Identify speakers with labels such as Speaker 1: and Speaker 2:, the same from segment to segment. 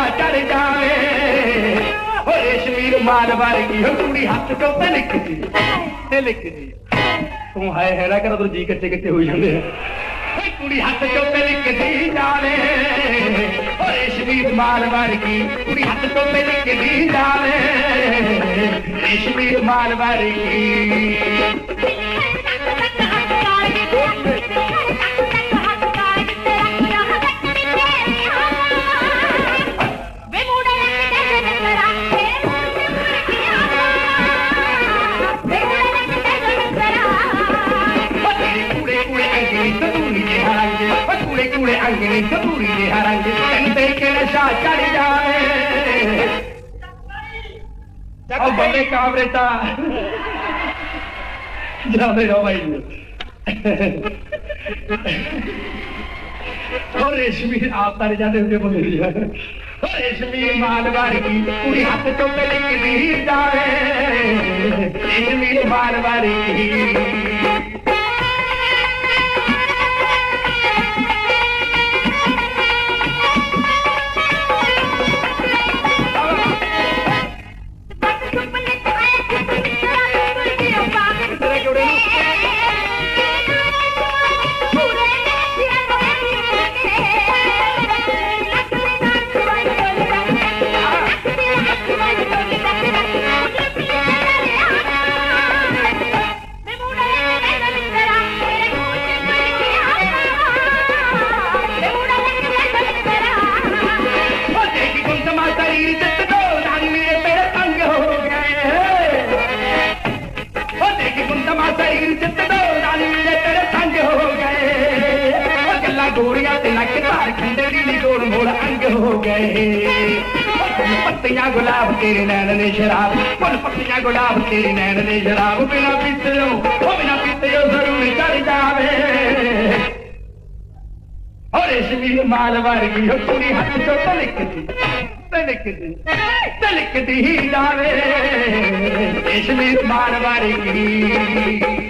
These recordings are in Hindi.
Speaker 1: ना चढ़ जावे हो रेशमीर मार मारेगी हो कुड़ी हाथ को ते लिख दी ते लिख दी तू हाय हैरा कर तो जी कट्टे कट्टे हो जांदे हो कुड़ी हाथ को ते लिख दी जावे हो रेशमीर मार मारेगी कुड़ी हाथ को ते लिख दी जावे रेशमीर मार मारेगी বেটা যাবে সবাই রেশমির আওতারে যাতে উঠে বলে রেশমির বারবার কুড়ি হাতে তো পেলে কি ভিড় যাবে? রেশমির বারবার गए पत्तियाँ गुलाब तेरे नैन ने शराब, फुल पत्तियाँ गुलाब तेरे नैन ने शराब। बिना पीते हो वो बिना पीते हो ज़रूर चल जावे। और इस भी माल मालवार की हो पूरी हद तो तलक दी तलक दी तलक दी जावे। इस भी माल मालवार की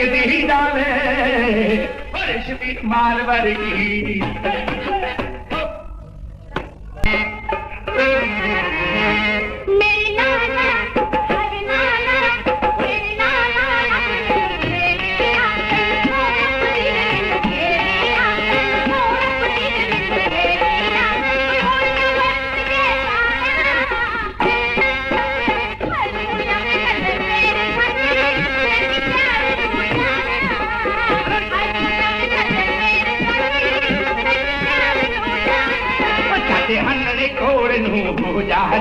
Speaker 1: एक दी डाले फर्श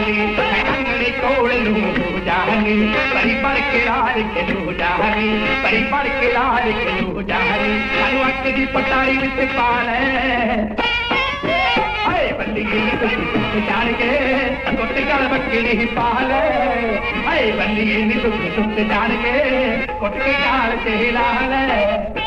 Speaker 1: जाने अंगड़ी तोड़ लूँ हो जाने, परी पर किरार के जाने, परी पर किरार के लो जाने अनुअक की पटारी से पाल अरे बल्ली की जान के सुत कर बकरी पाल अरे बल्ली की जान के कुट के जान से लाल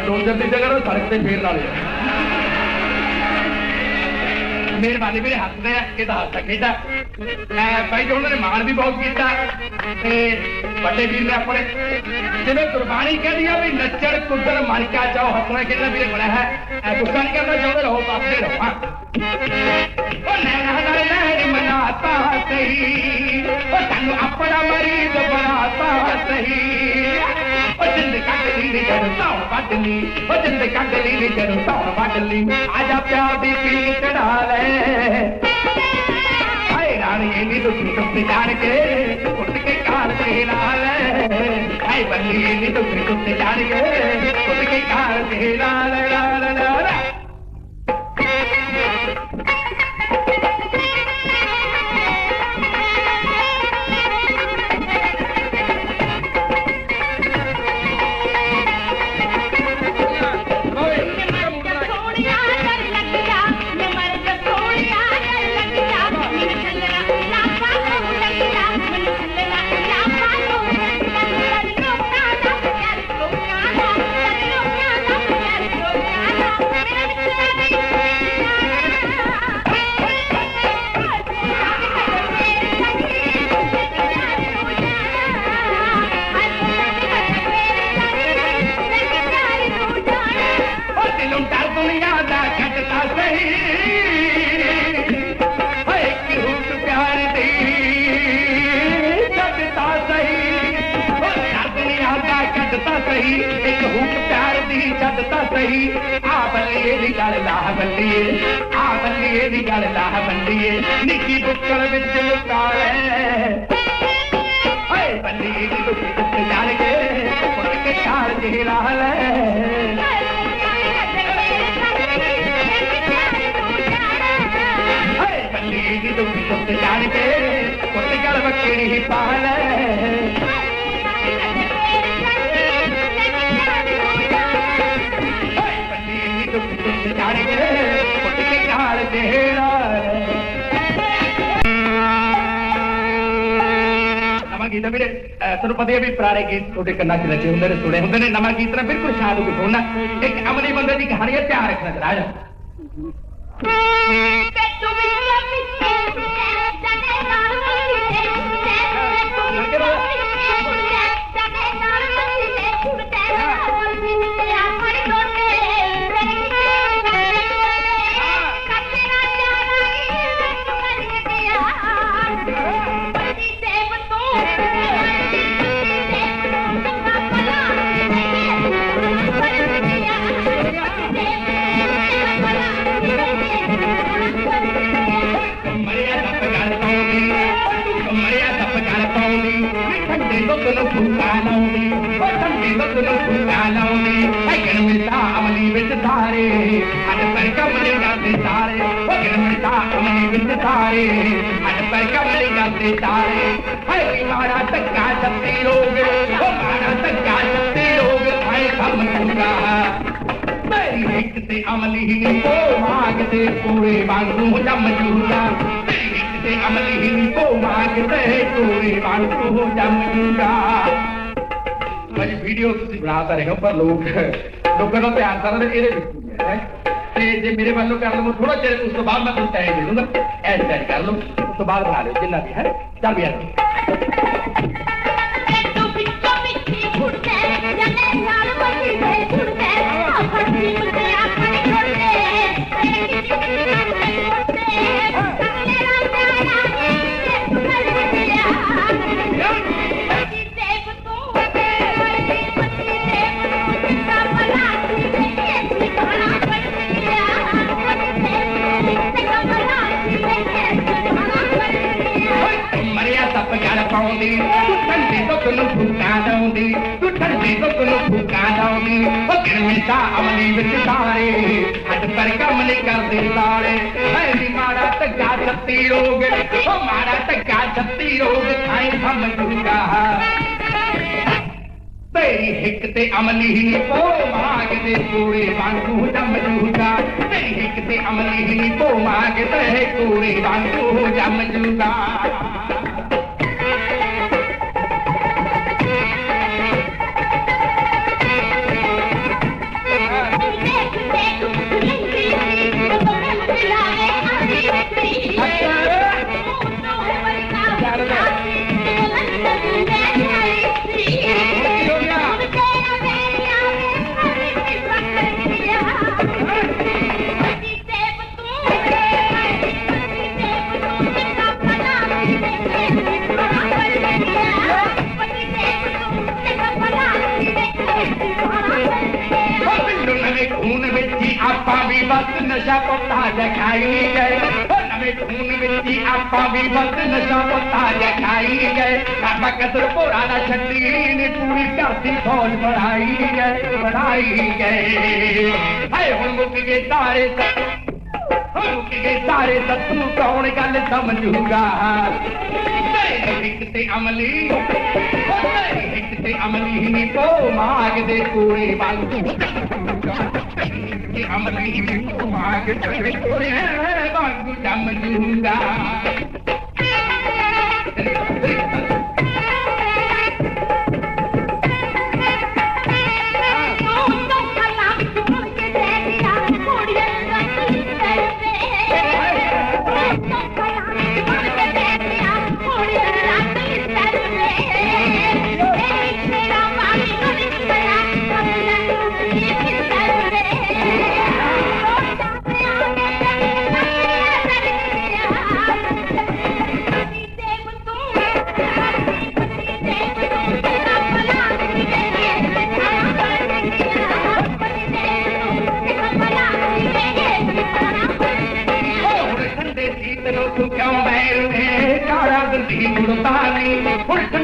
Speaker 1: ਬਲਡੋਜ਼ਰ ਦੀ ਜਗ੍ਹਾ ਤੇ ਸੜਕ ਤੇ ਫੇਰਨ ਵਾਲੇ ਆ। ਮਿਹਰਬਾਨੀ ਮੇਰੇ ਹੱਥ ਦੇ ਇਹਦਾ ਹੱਥ ਖੇਡਾ ਮੈਂ ਭਾਈ ਜੀ ਉਹਨਾਂ ਨੇ ਮਾਣ ਵੀ ਬਹੁਤ ਕੀਤਾ ਤੇ ਵੱਡੇ ਵੀਰ ਨੇ ਆਪਣੇ ਜਿਵੇਂ ਕੁਰਬਾਨੀ ਕਹਿੰਦੀ ਆ ਵੀ ਨੱਚਣ ਕੁੱਦਣ ਮਨ ਕਾ ਚਾਓ ਹੱਸਣਾ ਕਿਹੜਾ ਵੀਰੇ ਬਣਾ ਹੈ ਐ ਗੁੱਸਾ ਨਹੀਂ ਕਰਨਾ ਚਾਹੁੰਦੇ ਰਹੋ ਪਾਸੇ ਰਹੋ ਹਾਂ ਉਹ ਨੈਣਾ ਨਾਲ ਨੈਣ ਮਨਾਤਾ ਸਹੀ ਉਹ ਸਾਨੂੰ ਆਪਣਾ ਮਰੀਦ ਬਣਾਤਾ ਸਹੀ जिंद काटली ज़रूर बाटली वो जिंद काटली ज़रूर बाटली आजा प्यार दी पीली चढ़ा ले दुखी कुत्ती जान के कुट के काल से हिला ले दुखी कुत्ती के कुट के काल ला ला ला ते कहूँ कि प्यार दी गल लाह बल्लिए आ बल्लिए गल लाह बल्लिए निकी बल्ली दी दुखी सुख जान के कुछ गल बकड़ी पाल। ਕਾਲ ਦੇਣਾ ਨਵਾਂ ਗੀਤ ਆ ਵੀਰੇ ਅਹ ਤੁਹਾਨੂੰ ਪਤਾ ਹੀ ਆ ਵੀ ਪੁਰਾਣੇ ਗੀਤ ਤੁਹਾਡੇ ਕੰਨਾਂ 'ਚ ਰਚੇ ਹੁੰਦੇ ਨੇ ਸੁਣੇ ਹੁੰਦੇ ਨੇ ਨਵਾਂ ਗੀਤ ਨਾ ਬਿਲਕੁਲ ਸ਼ਾਦ ਹੋ ਕੇ ਸੁਣਨਾ ਇੱਕ ਅਮਲੀ ਬੰਦੇ ਦੀ ਕਹਾਣੀ ਹੈ ਧਿਆਨ ਰੱਖਣਾ ਜਰਾ సంగీతో తులసు కాలౌని ఓ సంగీతో తులసు కాలౌని అగణ మితా అమలి విత్ తారే అడ పర్ కమలి గాతే తారే ఓ అగణ మితా అమలి విత్ తారే అడ పర్ కమలి గాతే తారే హై మారా తక్కా సత్తి రోగ ఓ మారా తక్కా సత్తి రోగ హై సమ్ కుంగా मेरी हिक ते अमली ने को मांगते पूरे वांगू जम जूला मेरी से अमलहीन को मांगते तो ईमान हो जाऊँगा। मैं वीडियो से बनाता रहेगा, पर लोग लोग कहना तो आंसर है। ये जे मेरे वालों कर लो मतलब थोड़ा चेहरे उस तो बाद में तुम टाइम दे दूँगा ऐसे कर लो तो बाद बना लो, जिन्ना भी है चल भी अमली विच तारे हट पर कमल कर दे तारे। है मारा टका छत्ती रोग, ओ मारा छत्ती रोग खाए हम तेरी हिक ते अमली ही पो तो माग दे पूरे वांगू हो जूगा। तेरी हिक ते अमली ही पो तो माग दे पूरे वांगू जम जूगा। खाई गए। खून मिट्टी आपा भी बंद नशा बताया खाई गए। बकदर पुराना छंडी पूरी धरती फौज बढ़ाई गए बढ़ाई गए। हाय हुन मुक गए तारे मुक सत्तू, कौन गल समझूगा? अमली अमली ही तो माग दे कूड़े वांगू கட்டி அமர்ந்து அமர்ந்து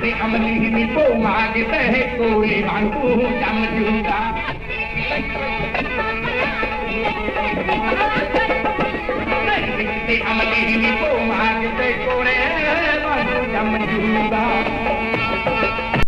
Speaker 1: से अमली को मांगत है कोई मांगू समझूँगा अमली को मांगते कोड़े मांगू समझूँगा